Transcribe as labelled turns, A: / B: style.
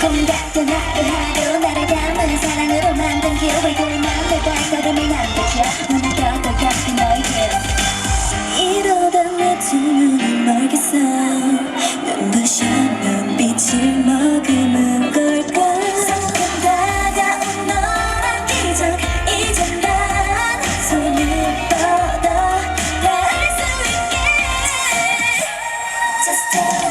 A: 고민 같은 하루하루 날아가는 사랑으로 만든 기억을 돌만들 발걸음이 안 되죠 눈을 떠도 옆에 너에게. 이러다 내 질문은 멀겠어. 눈부셔 눈빛을 머금은 걸까? 성큼 다가온 너란 기적 이젠 난 손을 뻗어 닿을 수 있게. Just take